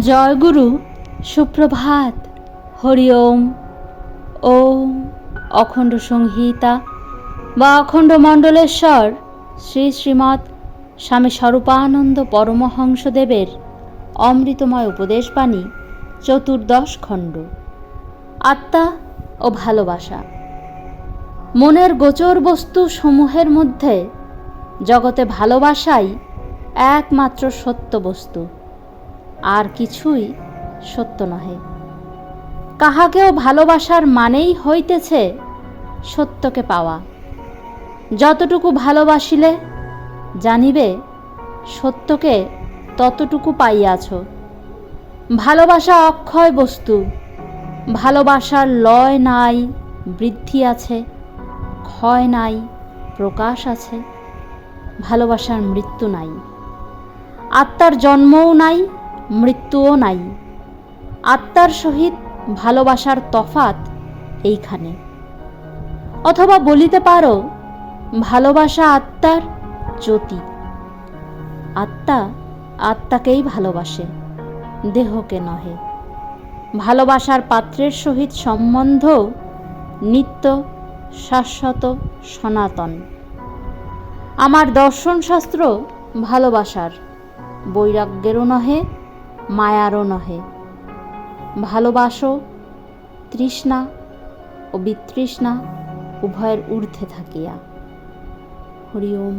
জয়গুরু, সুপ্রভাত। হরি ওম। ওম অখণ্ড সংহিতা বা অখণ্ড মণ্ডলেশ্বর শ্রী শ্রীমৎ স্বামী স্বরূপানন্দ পরমহংসদেবের অমৃতময় উপদেশবাণী, চতুর্দশ খণ্ড। আত্মা ও ভালোবাসা। মনের গোচর বস্তু সমূহের মধ্যে জগতে ভালোবাসাই একমাত্র সত্য বস্তু। আর কিছুই সত্য নহে। কাহাকেও ভালোবাসার মানেই হইতেছে সত্যকে পাওয়া। যতটুকু ভালোবাসিলে জানিবে সত্যকে ততটুকু পাইয়াছ। ভালোবাসা অক্ষয় বস্তু, ভালোবাসার লয় নাই, বৃদ্ধি আছে, ক্ষয় নাই, প্রকাশ আছে, ভালোবাসার মৃত্যু নাই। আত্মার জন্মও নাই মৃত্যুও নাই। আত্মার সহিত ভালোবাসার তফাত এইখানে। অথবা বলিতে পারো, ভালোবাসা আত্মার জ্যোতি। আত্মা আত্মাকেই ভালোবাসে, দেহকে নহে। ভালোবাসার পাত্রের সহিত সম্বন্ধ নিত্য শাশ্বত সনাতন। আমার দর্শনশাস্ত্র ভালোবাসার, বৈরাগ্যেরও নহে মায়ারও নহে। ভালোবাসো তৃষ্ণা ও বিতৃষ্ণা উভয়ের ঊর্ধ্বে থাকিয়া। হরি ওম।